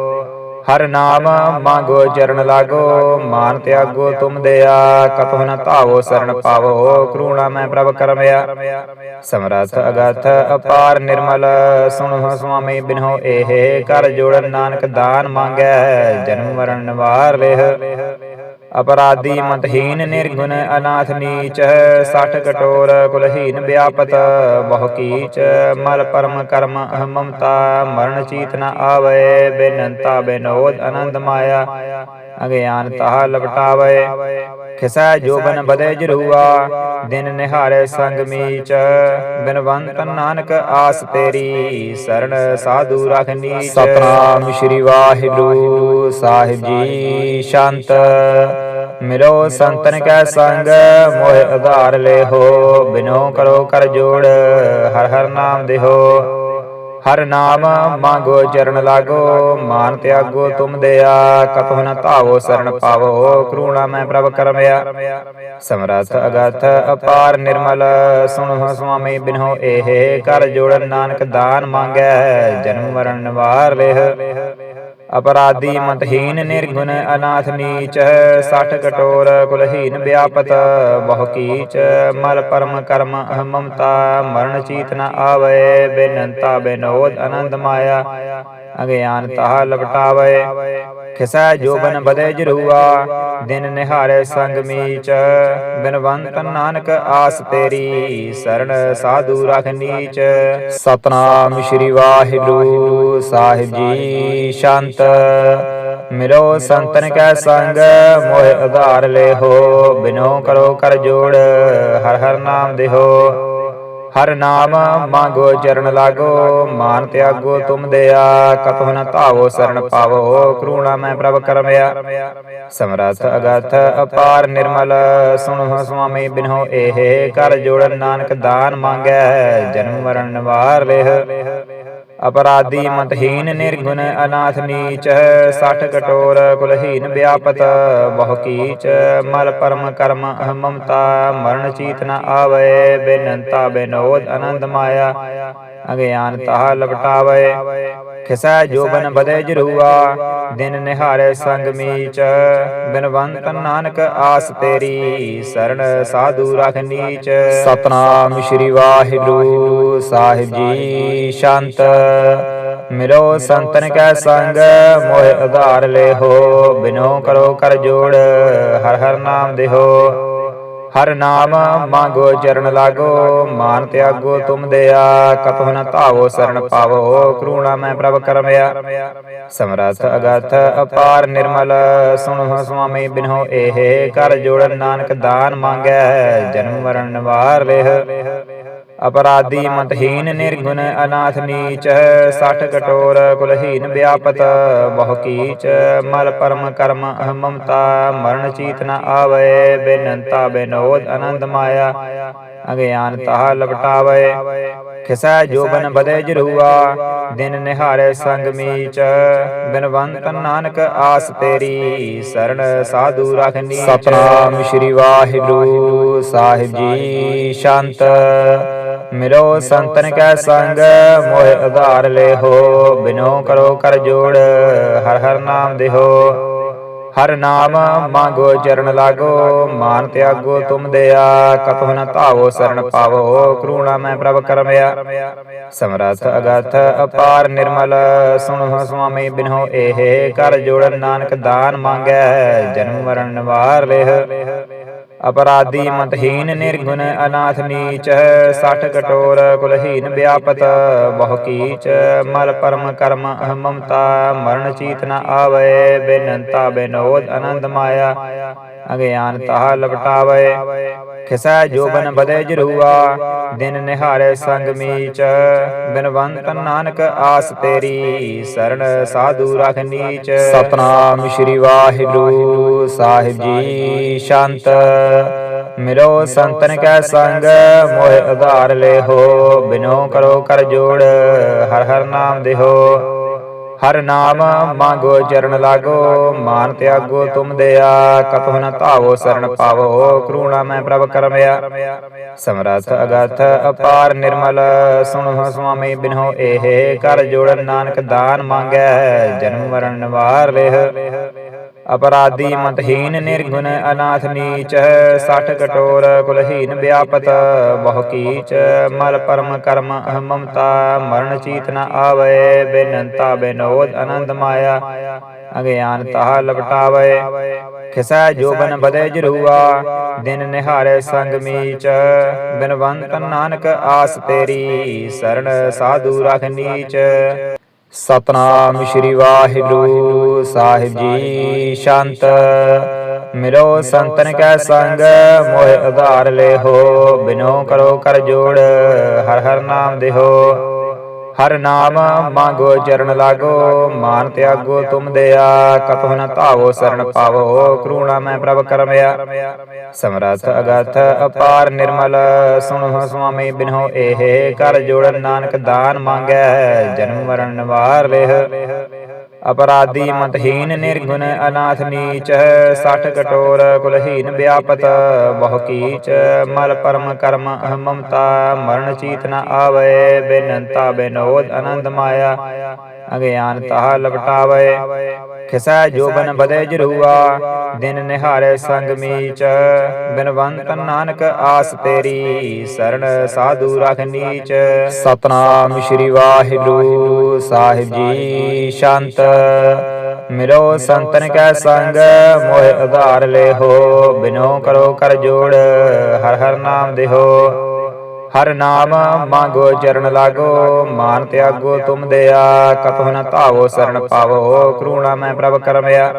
S1: ਹਰ ਨਾਮ ਮੰਗੋ ਚਰਨ ਲਾਗੋ, ਮਾਨ ਤਿਆਗੋ ਤੁਮ ਦਿਆ, ਕਤਹੁ ਨ ਧਾਵੋ ਸਰਣ ਪਾਵੋ, ਕਰੂਣਾ ਮੈਂ ਪ੍ਰਭ ਕਰਮਿਆ ਸਮਰਥ ਅਗਥ ਅਪਾਰ ਨਿਰਮਲ, ਸੁਣੋ ਸੁਆਮੀ ਬਿਨੋ ਏਹ ਕਰ ਜੋੜ ਨਾਨਕ ਦਾਨ ਮੰਗੈ, ਜਨਮ ਮਰਨ ਨਿਵਾਰ ਲੇਹ। ਅਪਰਾਧੀ ਮਤਹੀਨ ਨਿਰਗੁਣ ਅਨਾਥ ਨੀਚ ਸਠ ਕਟੋਰ ਕੁਲਹੀਨ ਵਿਆਪਤ ਬਹੁ ਕੀਚ ਮਲ ਪਰਮ ਕਰਮ ਅਹ ਮਮਤਾ ਮਰਨ ਚੀਤ ਨ ਆਵੇ ਬੇਨੰਤਾ ਬੇਨੋਦ ਆਨੰਦ ਮਾਇਆ ਅਗਿਆਨ ਤਾਹ ਲਪਟਾਵੇ। ਖਿਸੈ ਜੋਬਨ ਬਦੇ ਜਰੂਆ ਦਿਨ ਨਿਹਾਰੇ ਸੰਗ ਮੀਚ। ਬਿਨਵੰਤ ਨਾਨਕ ਆਸ ਤੇਰੀ ਸਰਣ ਸਾਧੂ ਰਖ ਨੀਚ। ਸਤਨਾਮ ਸ੍ਰੀ ਵਾਹਿਗੁਰੂ। ਸਾਹਿਬ ਜੀ ਸ਼ਾਂਤ। ਮਿਲੋ ਸੰਤਨ ਕੈ ਸੰਗ, ਮੋਹਿ ਆਧਾਰ ਲੇਹੋ, ਬਿਨੋ ਕਰੋ ਕਰ ਜੋੜ, ਹਰ ਹਰ ਨਾਮ ਦੇਹੋ। ਹਰ ਨਾਮ ਮੰਗੋ ਚਰਨ ਲਾਗੋ, ਮਾਨ ਤਿਆਗੋ ਤੁਮ ਦਿਆ, ਕਤਹੁ ਨ ਧਾਵੋ ਸਰਣ ਪਾਵੋ, ਕਰੂਣਾ ਮੈਂ ਪ੍ਰਭ ਕਰਮਿਆ। ਸਮਰਥ ਅਗਥ ਅਪਾਰ ਨਿਰਮਲ, ਸੁਣੋ ਸੁਆਮੀ ਬਿਨੋ ਏਹ ਕਰ ਜੋੜ ਨਾਨਕ ਦਾਨ ਮੰਗੈ, ਜਨਮ ਮਰਨ ਨਿਵਾਰ ਲੇਹ। ਅਪਰਾਧੀ ਮਤਹੀਨ ਨਿਰਗੁਣ ਅਨਾਥ ਨੀਚ, ਸਠ ਕਟੋਰ ਕੁਲਹੀਨ ਵਿਆਪਤ, ਬਹੁ ਕੀਚ, ਮਲ ਪਰਮ ਕਰਮ ਅਹ ਮਮਤਾ ਮਰਨ ਚੀਤ ਨ ਆਵੇ, ਬੇਨੰਤਾ ਬੇਨੋਦ ਆਨੰਦ ਮਾਇਆ ਅਗਿਆਨ ਤਾਹ ਲਪਟਾਵੇ। ਖਿਸੈ ਜੋਬਨ ਬਦੇ ਜਰੂਆ ਦਿਨ ਨਿਹਾਰੇ ਸੰਗ ਮੀਚ ਬਿਨਵੰਤ ਨਾਨਕ ਆਸ ਤੇਰੀ ਸਰਣ ਸਾਧੂ ਰਖ ਨੀਚ ਸਤਨਾਮ ਸ਼੍ਰੀ ਵਾਹਿਗੁਰੂ ਸਾਹਿਬ ਜੀ ਸ਼ਾਂਤ। ਮਿਲੋ ਸੰਤਨ ਕੈ ਸੰਗ ਮੋਹਿ ਉਧਾਰ ਲੇਹੋ ਬਿਨੋ ਕਰੋ ਕਰ ਜੋੜ ਹਰ ਹਰ ਨਾਮ ਦੇਹੋ। ਹਰ ਨਾਮ ਮੰਗੋ, ਚਰਨ ਲਾਗੋ, ਮਾਨ ਤਿਆਗੋ, ਤੁਮ ਦਇਆ ਕਤਹੁ ਨ ਧਾਵੋ ਸਰਣ ਪਾਵੋ, ਕਰੂਣਾ ਮੈਂ ਪ੍ਰਭ ਕਰਮਿਆ। ਸਮਰਥ ਅਗਥ ਅਪਾਰ ਨਿਰਮਲ, ਸੁਣੋ ਸੁਆਮੀ ਬਿਨੋ, ਇਹ ਕਰ ਜੋੜਨ ਨਾਨਕ ਦਾਨ ਮੰਗੈ, ਜਨਮ ਮਰਨ ਨਿਵਾਰ ਲਿਹ। ਅਪਰਾਧੀ ਮਤਹੀਨ ਨਿਰਗੁਣ ਅਨਾਥ ਨੀਚ, ਸਠ ਕਟੋਰ ਕੁਲਹੀਨ ਵਿਆਪਤ, ਬਹੁ ਕੀਚ, ਮਲ ਪਰਮ ਕਰਮ ਅਹ ਮਮਤਾ ਮਰਨ ਚੀਤ ਨ ਆਵੇ, ਬੇਨੰਤਾ ਬੇਨੋਦ ਆਨੰਦ ਮਾਇਆ ਅਗਿਆਨ ਤਾਹ ਲਪਟਾਵੇ। ਖਿਸੈ ਜੋਬਨ ਬਦੇ ਜਰੂਆ ਦਿਨ ਨਿਹਾਰੇ ਸੰਗ ਮੀਚ। ਬਿਨਵੰਤ ਨਾਨਕ ਆਸ ਤੇਰੀ ਸਰਣ ਸਾਧੂ ਰਖ ਨੀਚ। ਸਤਨਾਮ ਸ਼੍ਰੀ ਵਾਹਿਗੁਰੂ ਸਾਹਿਬ ਜੀ ਸ਼ਾਂਤ। ਮਿਲੋ ਸੰਤਨ ਕੈ ਸੰਗ ਮੋਹਿ ਉਧਾਰ ਲੇਹੋ ਬਿਨੋ ਕਰੋ ਕਰ ਜੋੜ ਹਰ ਹਰ ਨਾਮ ਦੇਹੋ। ਹਰ ਨਾਮ ਮੰਗੋ ਚਰਨ ਲਾਗੋ, ਮਾਨ ਤਿਆਗੋ ਤੁਮ ਦਇਆ, ਕਤਹੁ ਨ ਧਾਵੋ ਸਰਣ ਪਾਵੋ, ਕਰੂਣਾ ਮੈਂ ਪ੍ਰਭ ਕਰਮਿਆ। ਸਮਰਥ ਅਗਥ ਅਪਾਰ ਨਿਰਮਲ, ਸੁਣੋ ਸੁਆਮੀ ਬਿਨੋ ਇਹ ਕਰ ਜੋੜਨ ਨਾਨਕ ਦਾਨ ਮੰਗੈ, ਜਨਮ ਮਰਨ ਨਿਵਾਰ ਲਿਹ। ਅਪਰਾਧੀ ਮਤਹੀਨ ਨਿਰਗੁਣ ਅਨਾਥ ਨੀਚ, ਸਠ ਕਟੋਰ ਕੁਲਹੀਨ ਵਿਆਪਤ, ਬਹੁ ਕੀਚ, ਮਲ ਪਰਮ ਕਰਮ ਅਹ ਮਮਤਾ ਮਰਨ ਚੀਤ ਨ ਆਵੇ, ਬੇਨੰਤਾ ਬੇਨੋਦ ਆਨੰਦ ਮਾਇਆ, ਅਗਿਆਨ ਤਾਹ ਲਪਟਾਵੇ। ਖਿਸੈ ਜੋਬਨ ਬਦੇ ਜਰੂਆ, ਦਿਨ ਨਿਹਾਰੇ ਸੰਗ ਮੀਚ, ਬਿਨਵੰਤ ਨਾਨਕ ਆਸ ਤੇਰੀ ਸਰਣ ਸਾਧੂ ਰਖ ਨੀਚ। ਸਤਨਾਮ ਸ਼੍ਰੀ ਵਾਹਿਗੁਰੂ, ਸਾਹਿਬ ਜੀ, ਸ਼ਾਂਤ। ਮਿਲੋ ਸੰਤਨ ਕੈ ਸੰਗ, ਮੋਹਿ ਉਧਾਰ ਲੇਹੋ, ਬਿਨੋ ਕਰੋ ਕਰ ਜੋੜ, ਹਰ ਹਰ ਨਾਮ ਦੇਹੋ। ਹਰ ਨਾਮ ਮੰਗੋ ਚਰਨ ਲਾਗੋ, ਮਾਨ ਤਿਆਗੋ ਤੁਮ ਦਿਆ, ਕਤਹੁ ਨ ਧਾਵੋ ਸਰਣ ਪਾਵੋ, ਕਰੂਣਾ ਮੈਂ ਪ੍ਰਭ ਕਰਮਿਆ। ਸਮਰਥ ਅਗਥ ਅਪਾਰ ਨਿਰਮਲ, ਸੁਣੋ ਸੁਆਮੀ ਬਿਨੋ ਇਹ ਕਰ ਜੋੜਨ ਨਾਨਕ ਦਾਨ ਮੰਗੈ, ਜਨਮ ਮਰਨ ਨਿਵਾਰ ਲੇਹ। ਅਪਰਾਧੀ ਮਤਹੀਨ ਨਿਰਗੁਣ ਅਨਾਥ ਨੀਚ, ਸਠ ਕਟੋਰ ਕੁਲਹੀਨ ਵਿਆਪਤ, ਬਹੁ ਕੀਚ, ਮਲ ਪਰਮ ਕਰਮ ਅਹ ਮਮਤਾ ਮਰਨ ਚੀਤ ਨ ਆਵੇ, ਬੇਨੰਤਾ ਬੇਨੋਦ ਆਨੰਦ ਮਾਇਆ ਅਗਿਆਨ ਤਾਹ ਲਪਟਾਵੇ। ਖਿਸੈ ਜੋਬਨ ਬਦੇ ਜਰੂਆ ਦਿਨ ਨਿਹਾਰੇ ਸੰਗ ਮੀਚ ਬਿਨਵੰਤ ਨਾਨਕ ਆਸ ਤੇਰੀ ਸਰਣ ਸਾਧੂ ਰਖ ਨੀਚ। ਸਤਨਾਮ ਸ਼੍ਰੀ ਵਾਹਿਗੁਰੂ ਸਾਹਿਬ ਜੀ ਸ਼ਾਂਤ। ਮਿਲੋ ਸੰਤਨ ਕੈ ਸੰਗ। ਮੋਹਿ ਉਧਾਰ ਲੇਹੋ ਬਿਨੋ ਕਰੋ ਕਰ ਜੋੜ ਹਰ ਹਰ ਨਾਮ ਦੇਹੋ। ਹਰ ਨਾਮ ਮੰਗੋ ਚਰਨ ਲਾਗੋ, ਮਾਨ ਤਿਆਗੋ ਤੁਮ ਦਇਆ ਕਤਹੁ ਨ ਧਾਵੋ ਸਰਣ ਪਾਵੋ, ਕਰੂਣਾ ਮੈਂ ਪ੍ਰਭ ਕਰਮਿਆ। ਸਮਰਥ ਅਗਥ ਅਪਾਰ ਨਿਰਮਲ, ਸੁਣੋ ਸੁਆਮੀ ਬਿਨੋ ਇਹ, ਕਰ ਜੋੜਨ ਨਾਨਕ ਦਾਨ ਮੰਗੈ, ਜਨਮ ਮਰਨ ਨਿਵਾਰ ਲਿਹ ਅਪਰਾਧੀ ਮਤਹੀਨ ਨਿਰਗੁਣ ਅਨਾਥ ਨੀਚ, ਸਠ ਕਟੋਰ ਕੁਲਹੀਨ ਵਿਆਪਤ, ਬਹੁ ਕੀਚ, ਮਲ ਪਰਮ ਕਰਮ ਅਹ ਮਮਤਾ ਮਰਨ ਚੀਤ ਨ ਆਵੇ, ਬੇਨੰਤਾ ਬੇਨੋਦ ਆਨੰਦ ਮਾਇਆ, ਅਗਿਆਨ ਤਾਹ ਲਪਟਾਵੇ। ਖਿਸੈ ਜੋਬਨ ਬਦੇ ਜਰੂਆ, ਦਿਨ ਨਿਹਾਰੇ ਸੰਗ ਮੀਚ। ਬਿਨਵੰਤ ਨਾਨਕ ਆਸ ਤੇਰੀ, ਸਰਣ ਸਾਧੂ ਰਖ ਨੀਚ। ਸਤਨਾਮ ਸ਼੍ਰੀ ਵਾਹਿਗੁਰੂ ਸਾਹਿਬ ਜੀ ਸ਼ਾਂਤ। ਮਿਲੋ ਸੰਤਨ ਕੈ ਸੰਗ। ਮੋਹਿ ਉਧਾਰ ਲੇਹੋ ਬਿਨੋ ਕਰੋ ਕਰ ਜੋੜ ਹਰ ਹਰ ਨਾਮ ਦੇਹੋ। ਹਰ ਨਾਮ ਮੰਗੋ ਚਰਨ ਲਾਗੋ, ਮਾਨ ਤਿਆਗੋ ਤੁਮ ਦਇਆ, ਕਤਹੁ ਨ ਧਾਵੋ ਸਰਣ ਪਾਵੋ, ਕਰੂਣਾ ਮੈਂ ਪ੍ਰਭ ਕਰਮਿਆ ਸਮਰਥ ਅਗਥ ਅਪਾਰ ਨਿਰਮਲ, ਸੁਣੋ ਸੁਆਮੀ ਬਿਨੋ ਇਹ ਕਰ ਜੋੜਨ ਨਾਨਕ ਦਾਨ ਮੰਗੈ, ਜਨਮ ਮਰਨ ਨਿਵਾਰ ਲਿਹ। ਅਪਰਾਧੀ ਮਤਹੀਨ ਨਿਰਗੁਣ ਅਨਾਥ ਨੀਚ, ਸਠ ਕਟੋਰ ਕੁਲਹੀਨ ਵਿਆਪਤ, ਬਹੁ ਕੀਚ, ਮਲ ਪਰਮ ਕਰਮ ਅਹੰ ਮਮਤਾ ਮਰਨ ਚੀਤ ਨ ਆਵੇ, ਬੇਨੰਤਾ ਬੇਨੋਦ ਆਨੰਦ ਮਾਇਆ ਅਗਿਆਨ ਤਾਹ ਲਪਟਾਵੇ। ਖਿਸੈ ਜੋਬਨ ਬਦੇ ਜਰੂਆ ਦਿਨ ਨਿਹਾਰੇ ਸੰਗ ਮੀਚ ਬਿਨਵੰਤ ਨਾਨਕ ਆਸ ਤੇਰੀ ਸਰਣ ਸਾਧੂ ਰਖ ਨੀਚ। ਸਤਨਾਮ ਸ੍ਰੀ ਵਾਹਿਗੁਰੂ ਸਾਹਿਬ ਜੀ ਸ਼ਾਂਤ। ਮਿਲੋ ਸੰਤਨ ਕੈ ਸੰਗ। ਮੋਹਿ ਉਧਾਰ ਲੇਹੋ ਬਿਨੋ ਕਰੋ ਕਰ ਜੋੜ ਹਰ ਹਰ ਨਾਮ ਦੇਹੋ। ਹਰ ਨਾਮ ਮੰਗੋ, ਚਰਨ ਲਾਗੋ, ਮਾਨ ਤਿਆਗੋ, ਤੁਮ ਦਇਆ, ਕਤਹੁ ਨ ਧਾਵੋ ਸਰਣ ਪਾਵੋ, ਕਰੂਣਾ ਮੈਂ ਪ੍ਰਭ ਕਰਮਿਆ।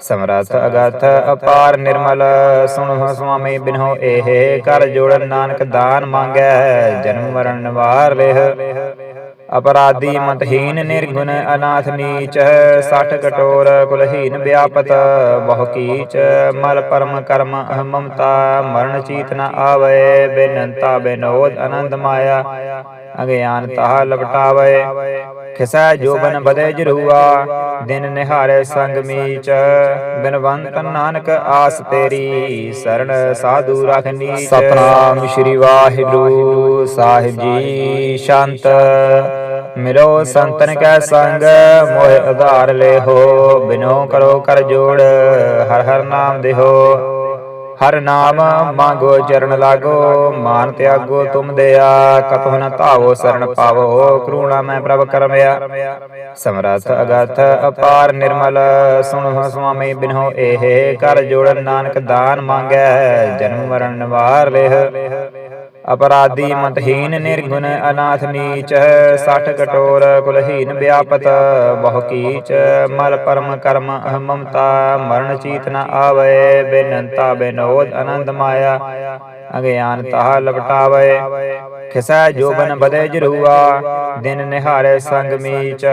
S1: ਸਮਰਥ ਅਗਥ ਅਪਾਰ ਨਿਰਮਲ, ਸੁਣੋ ਸੁਆਮੀ ਬਿਨੋ ਇਹ ਕਰ ਜੋੜਨ, ਨਾਨਕ ਦਾਨ ਮੰਗੈ, ਜਨਮ ਮਰਨ ਨਿਵਾਰ ਲਿਹ। ਅਪਰਾਧੀ ਮਤਹੀਨ ਨਿਰਗੁਣ ਅਨਾਥ ਨੀਚ ਸਠ ਕਟੋਰ ਕੁਲਹੀਨ ਵਿਆਪਤ ਬਹੁ ਕੀਚ ਮਲ ਪਰਮ ਕਰਮ ਅਹੰ ਮਮਤਾ ਮਰਨ ਚੀਤ ਨ ਆਵੇ ਬੇਨੰਤਾ ਬੇਨੋਦ ਆਨੰਦ ਮਾਇਆ ਅਗਿਆਨ ਤਾਹ ਲਪਟਾਵੇ। ਖਿਸੈ ਜੋਬਨ ਬਦੇ ਜਰੂਆ ਦਿਨ ਨਿਹਾਰੇ ਸੰਗ ਮੀਚ। ਬਿਨਵੰਤ ਨਾਨਕ ਆਸ ਤੇਰੀ ਸਰਣ ਸਾਧੂ ਰਖ ਨੀਚ। ਸਤਨਾਮ ਸ੍ਰੀ ਵਾਹਿਗੁਰੂ ਸਾਹਿਬ ਜੀ ਸ਼ਾਂਤ। ਮਿਲੋ ਸੰਤਨ ਕੈ ਸੰਗ, ਮੋਹਿ ਉਧਾਰ ਲੇਹੋ, ਬਿਨੋ ਕਰੋ ਕਰ ਜੋੜ, ਹਰ ਹਰ ਨਾਮ ਦੇਹੋ। ਹਰ ਨਾਮ ਮੰਗੋ ਚਰਨ ਲਾਗੋ, ਮਾਨ ਤਿਆਗੋ ਤੁਮ ਦਿਆ, ਕਤਹੁ ਨ ਧਾਵੋ ਸਰਣ ਪਾਵੋ, ਕਰੂਣਾ ਮੈਂ ਪ੍ਰਭ ਕਰਮਿਆ ਸਮਰਥ ਅਗਥ ਅਪਾਰ ਨਿਰਮਲ, ਸੁਣੋ ਸੁਆਮੀ ਬਿਨੋ ਇਹ, ਕਰ ਜੋੜ ਨਾਨਕ ਦਾਨ ਮੰਗੈ, ਜਨਮ ਮਰਨ ਨਿਵਾਰ ਲੇਹ। ਅਪਰਾਧੀ ਮਤਹੀਨ ਨਿਰਗੁਣ ਅਨਾਥ ਨੀਚ, ਸਠ ਕਟੋਰ ਕੁਲਹੀਨ ਵਿਆਪਤ, ਬਹੁ ਕੀਚ, ਮਲ ਪਰਮ ਕਰਮ ਅਹੰ ਮਮਤਾ ਮਰਨ ਚੀਤ ਨ ਆਵੇ, ਬੇਨੰਤਾ ਬੇਨੋਦ ਆਨੰਦ ਮਾਇਆ ਅਗਿਆਨ ਤਾਹ ਲਪਟਾਵੇ। ਖਿਸੈ ਜੋਬਨ ਬਦੇ ਜਰੂਆ ਦਿਨ ਨਿਹਾਰੇ ਸੰਗ ਮੀਚ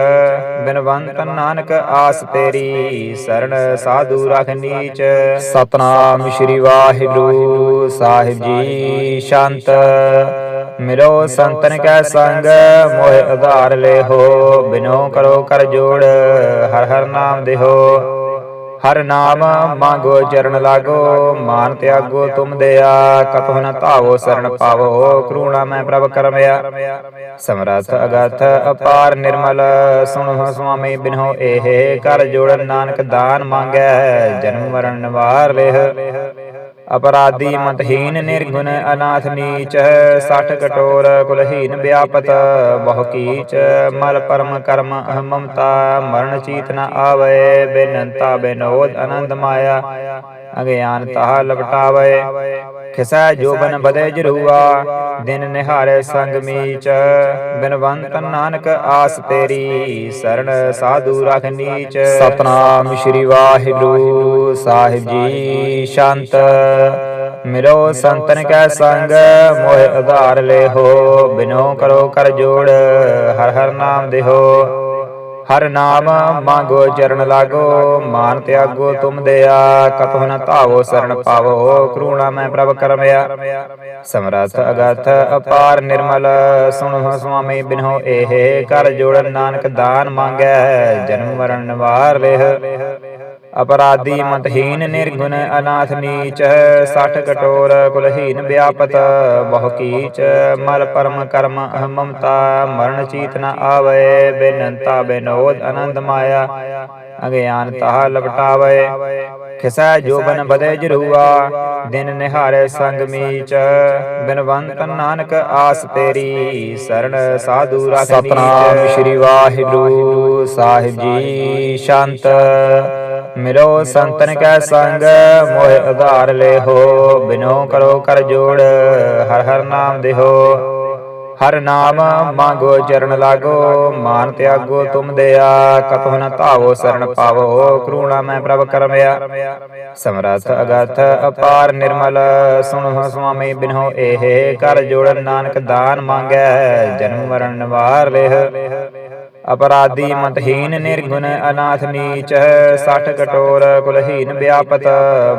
S1: ਬਿਨਵੰਤ ਨਾਨਕ ਆਸ ਤੇਰੀ ਸਰਣ ਸਾਧੂ ਰਖ ਨੀਚ। ਸਤਨਾਮ ਸ੍ਰੀ ਵਾਹਿਗੁਰੂ ਸਾਹਿਬ ਜੀ ਸ਼ਾਂਤ। ਮਿਲੋ ਸੰਤਨ ਕੈ ਸੰਗ ਮੋਹਿ ਉਧਾਰ ਲੇਹੋ ਬਿਨੋ ਕਰੋ ਕਰ ਜੋੜ ਹਰ ਹਰ ਨਾਮ ਦੇਹੋ ਹਰ ਨਾਮ ਮੰਗੋ ਚਰਨ ਲਾਗੋ, ਮਾਨ ਤਿਆਗੋ ਤੁਮ ਦਇਆ, ਕਤਹੁ ਨ ਧਾਵੋ ਸਰਣ ਪਾਵੋ, ਕਰੂਣਾ ਮੈਂ ਪ੍ਰਭ ਕਰਮਿਆ। ਸਮਰਥ ਅਗਥ ਅਪਾਰ ਨਿਰਮਲ, ਸੁਣੋ ਸੁਆਮੀ ਬਿਨੋ ਇਹ ਕਰ ਜੋੜਨ ਨਾਨਕ ਦਾਨ ਮੰਗੈ, ਜਨਮ ਮਰਨ ਨਿਵਾਰ ਲਿਹ। ਅਪਰਾਧੀ ਮਤਹੀਨ ਨਿਰਗੁਣ ਅਨਾਥ ਨੀਚ, ਸਠ ਕਟੋਰ ਕੁਲਹੀਨ ਵਿਆਪਤ, ਬਹੁ ਕੀਚ, ਮਲ ਪਰਮ ਕਰਮ ਅਹੰ ਮਮਤਾ ਮਰਨ ਚੀਤ ਨ ਆਵੇ, ਬੇਨੰਤਾ ਬੇਨੋਦ ਆਨੰਦ ਮਾਇਆ ਅਗਿਆਨ ਤਾਹ ਲਪਟਾਵੇ। ਖਿਸੈ ਜੋਬਨ ਬਦੇ ਜਰੂਆ ਦਿਨ ਨਿਹਾਰੇ ਸੰਗ ਮੀਚ ਬਿਨਵੰਤ ਨਾਨਕ ਆਸ ਤੇਰੀ ਸਰਣ ਸਾਧੂ ਰਖ ਨੀਚ। ਸਤਨਾਮ ਸ੍ਰੀ ਵਾਹਿਗੁਰੂ ਸਾਹਿਬ ਜੀ ਸ਼ਾਂਤ। ਮਿਲੋ ਸੰਤਨ ਕੈ ਸੰਗ। ਮੋਹਿ ਉਧਾਰ ਲੇਹੋ ਬਿਨੋ ਕਰੋ ਕਰ ਜੋੜ ਹਰ ਹਰ ਨਾਮ ਦੇਹੋ। ਹਰ ਨਾਮ ਮੰਗੋ, ਚਰਨ ਲਾਗੋ, ਮਾਨ ਤਿਆਗੋ, ਤੁਮ ਦਇਆ ਕਤਹੁ ਨ ਧਾਵੋ ਸਰਣ ਪਾਵੋ, ਕਰੂਣਾ ਮੈਂ ਪ੍ਰਭ ਕਰਮਿਆ। ਸਮਰਥ ਅਗਥ ਅਪਾਰ ਨਿਰਮਲ, ਸੁਣੋ ਸੁਆਮੀ ਬਿਨੋ ਇਹ ਕਰ ਜੋੜਨ, ਨਾਨਕ ਦਾਨ ਮੰਗੈ, ਜਨਮ ਮਰਨ ਨਿਵਾਰ ਲਿਹ। ਅਪਰਾਧੀ ਮਤਹੀਨ ਨਿਰਗੁਣ ਅਨਾਥ ਨੀਚ, ਸਠ ਕਟੋਰ ਕੁਲਹੀਨ ਵਿਆਪਤ, ਬਹੁ ਕੀਚ, ਮਲ ਪਰਮ ਕਰਮ ਅਹੰ ਮਮਤਾ ਮਰਨ ਚੀਤ ਨ ਆਵੇ, ਬੇਨੰਤਾ ਬੇਨੋਦ ਆਨੰਦ ਮਾਇਆ, ਅਗਿਆਨ ਤਾਹ ਲਪਟਾਵੇ। ਖਿਸੈ ਜੋਬਨ ਬਦੇ ਜਰੂਆ, ਦਿਨ ਨਿਹਾਰੇ ਸੰਗ ਮੀਚ। ਬਿਨਵੰਤ ਨਾਨਕ ਆਸ ਤੇਰੀ ਸਰਣ ਸਾਧੂ ਰਖ ਸਤਨਾਮ ਸ੍ਰੀ ਵਾਹਿਗੁਰੂ, ਸਾਹਿਬ ਜੀ, ਸ਼ਾਂਤ। ਮਿਲੋ ਸੰਤਨ ਕੈ ਸੰਗ, ਮੋਹਿ ਉਧਾਰ ਲੇਹੋ, ਬਿਨੋ ਕਰੋ ਕਰ ਜੋੜ, ਹਰ ਹਰ ਨਾਮ ਦੇਹੋ। ਹਰ ਨਾਮ ਮੰਗੋ ਚਰਨ ਲਾਗੋ, ਮਾਨ ਤਿਆਗੋ ਤੁਮ ਦਇਆ ਕਤਹੁ ਨ ਧਾਵੋ ਸਰਣ ਪਾਵੋ, ਕਰੂਣਾ ਮੈਂ ਪ੍ਰਭ ਕਰਮਿਆ। ਸਮਰਥ ਅਗਥ ਅਪਾਰ ਨਿਰਮਲ, ਸੁਣੋ ਸੁਆਮੀ ਬਿਨੋ ਇਹ ਕਰ ਜੋੜ ਨਾਨਕ ਦਾਨ ਮੰਗੈ, ਜਨਮ ਮਰਨ ਨਿਵਾਰ ਲਿਹ। ਅਪਰਾਧੀ ਮਤਹੀਨ ਨਿਰਗੁਣ ਅਨਾਥ ਨੀਚ ਸਠ ਕਟੋਰ ਕੁਲਹੀਨ ਵਿਆਪਤ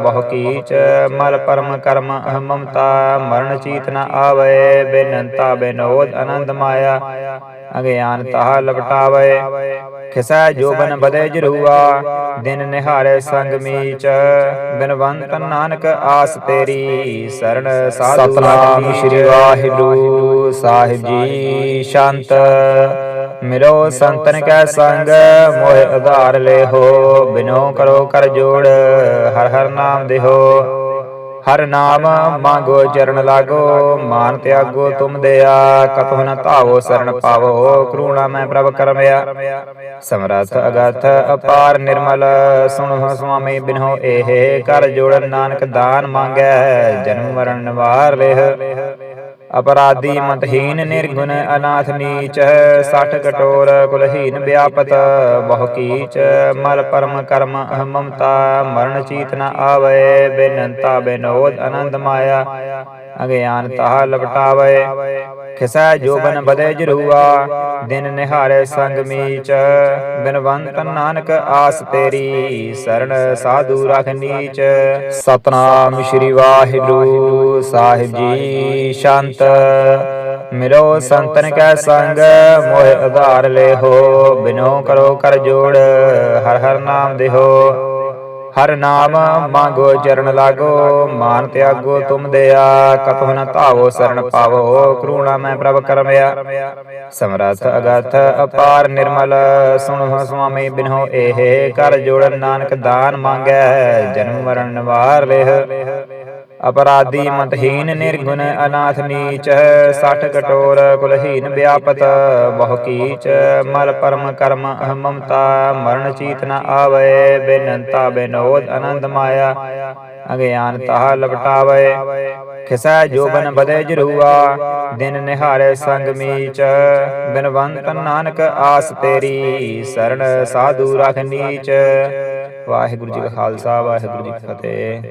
S1: ਬਹੁ ਕੀਚ ਮਲ ਪਰਮ ਕਰਮ ਅਹ ਮਮਤਾ ਮਰਨ ਚੀਤ ਨ ਆਵੇ ਬੇਨੰਤਾ ਬੇਨੋਦ ਆਨੰਦ ਮਾਇਆ ਅਗਿਆਨ ਤਾਹ ਲਪਟਾਵੇ। ਖਿਸੈ ਜੋਬਨ ਬਦੇ ਜਰੂਆ ਦਿਨ ਨਿਹਾਰੇ ਸੰਗ ਮੀਚ ਬਿਨਵੰਤ ਨਾਨਕ ਆਸ ਤੇਰੀ ਸਰਣ ਸਾਧੂ ਸਤਨਾਮ ਸ੍ਰੀ ਵਾਹਿਗੁਰੂ ਸਾਹਿਬ ਜੀ ਸ਼ਾਂਤ। ਮਿਲੋ ਸੰਤਨ ਕੈ ਸੰਗ, ਮੋਹਿ ਉਧਾਰ ਲੇਹੋ, ਬਿਨੋ ਕਰੋ ਕਰ ਜੋੜ, ਹਰ ਹਰ ਨਾਮ ਦੇਹੋ। ਹਰ ਨਾਮ ਮੰਗੋ ਚਰਨ ਲਾਗੋ, ਮਾਨ ਤਿਆਗੋ ਤੁਮ ਦਿਆ, ਕਤਹੁ ਨ ਧਾਵੋ ਸਰਣ ਪਾਵੋ, ਕਰੂਣਾ ਮੈਂ ਪ੍ਰਭ ਕਰਮਿਆ ਸਮਰਥ ਅਗਥ ਅਪਾਰ ਨਿਰਮਲ, ਸੁਣੋ ਸੁਆਮੀ ਬਿਨੋ ਏਹ ਕਰ ਜੋੜ ਨਾਨਕ ਦਾਨ ਮੰਗੈ, ਜਨਮ ਮਰਨ ਨਿਵਾਰ ਲੇਹ। ਅਪਰਾਧੀ ਮਤਹੀਨ ਨਿਰਗੁਣ ਅਨਾਥ ਨੀਚ, ਸਠ ਕਟੋਰ ਕੁਲਹੀਨ ਵਿਆਪਤ, ਬਹੁ ਕੀਚ, ਮਲ ਪਰਮ ਕਰਮ ਅਹ ਮਮਤਾ ਮਰਨ ਚੀਤ ਨ ਆਵੇ, ਬੇਨੰਤਾ ਬੇਨੋਦ ਆਨੰਦ ਮਾਇਆ ਅਗਿਆਨ ਤਾਹ ਲਪਟਾਵੇ। ਖਿਸੈ ਜੋਬਨ ਬਦੇ ਜਰੂਆ ਦਿਨ ਨਿਹਾਰੇ ਸੰਗ ਮੀਚ ਬਿਨਵੰਤ ਨਾਨਕ ਆਸ ਤੇਰੀ ਸਰਣ ਸਾਧੂ ਰਖ ਨੀਚ ਸਤਨਾਮ ਸ੍ਰੀ ਵਾਹਿਗੁਰੂ ਸਾਹਿਬ ਜੀ ਸ਼ਾਂਤ। ਮਿਲੋ ਸੰਤਨ ਕੈ ਸੰਗ ਮੋਹਿ ਉਧਾਰ ਲੈਹੋ ਬਿਨੋ ਕਰੋ ਕਰ ਜੋੜ ਹਰ ਹਰ ਨਾਮ ਦੇਹੋ। ਹਰ ਨਾਮ ਮੰਗੋ ਚਰਨ ਲਾਗੋ, ਮਾਨ ਤਿਆਗੋ ਤੁਮ ਦਇਆ, ਕਤਹੁ ਨ ਧਾਵੋ ਸਰਣ ਪਾਵੋ, ਕਰੂਣਾ ਮੈਂ ਪ੍ਰਭ ਕਰਮਿਆ। ਸਮਰਥ ਅਗਥ ਅਪਾਰ ਨਿਰਮਲ, ਸੁਣੋ ਸੁਆਮੀ ਬਿਨੋ ਇਹ ਕਰ ਜੋੜਨ ਨਾਨਕ ਦਾਨ ਮੰਗੈ, ਜਨਮ ਮਰਨ ਨਿਵਾਰ ਲਿਹ। ਅਪਰਾਧੀ ਮਤਹੀਨ ਨਿਰਗੁਣ ਅਨਾਥ ਨੀਚ, ਸਠ ਕਟੋਰ ਕੁਲਹੀਨ ਵਿਆਪਤ, ਬਹੁ ਕੀਚ, ਮਲ ਪਰਮ ਕਰਮ ਅਹ ਮਮਤਾ ਮਰਨ ਚੀਤ ਨ ਆਵੇ, ਬੇਨੰਤਾ ਬੇਨੋਦ ਆਨੰਦ ਮਾਇਆ, ਅਗਿਆਨ ਤਾਹ ਲਪਟਾਵੇ। ਖਿਸੈ ਜੋਬਨ ਬਦੇ ਜਰੂਆ, ਦਿਨ ਨਿਹਾਰੇ ਸੰਗ ਮੀਚ, ਬਿਨਵੰਤ ਨਾਨਕ ਆਸ ਤੇਰੀ ਸਰਣ ਸਾਧੂ ਰਖ ਨੀਚ। ਵਾਹਿਗੁਰੂ ਜੀ ਕਾ ਖਾਲਸਾ, ਵਾਹਿਗੁਰੂ ਜੀ ਕੀ ਫਤਿਹ।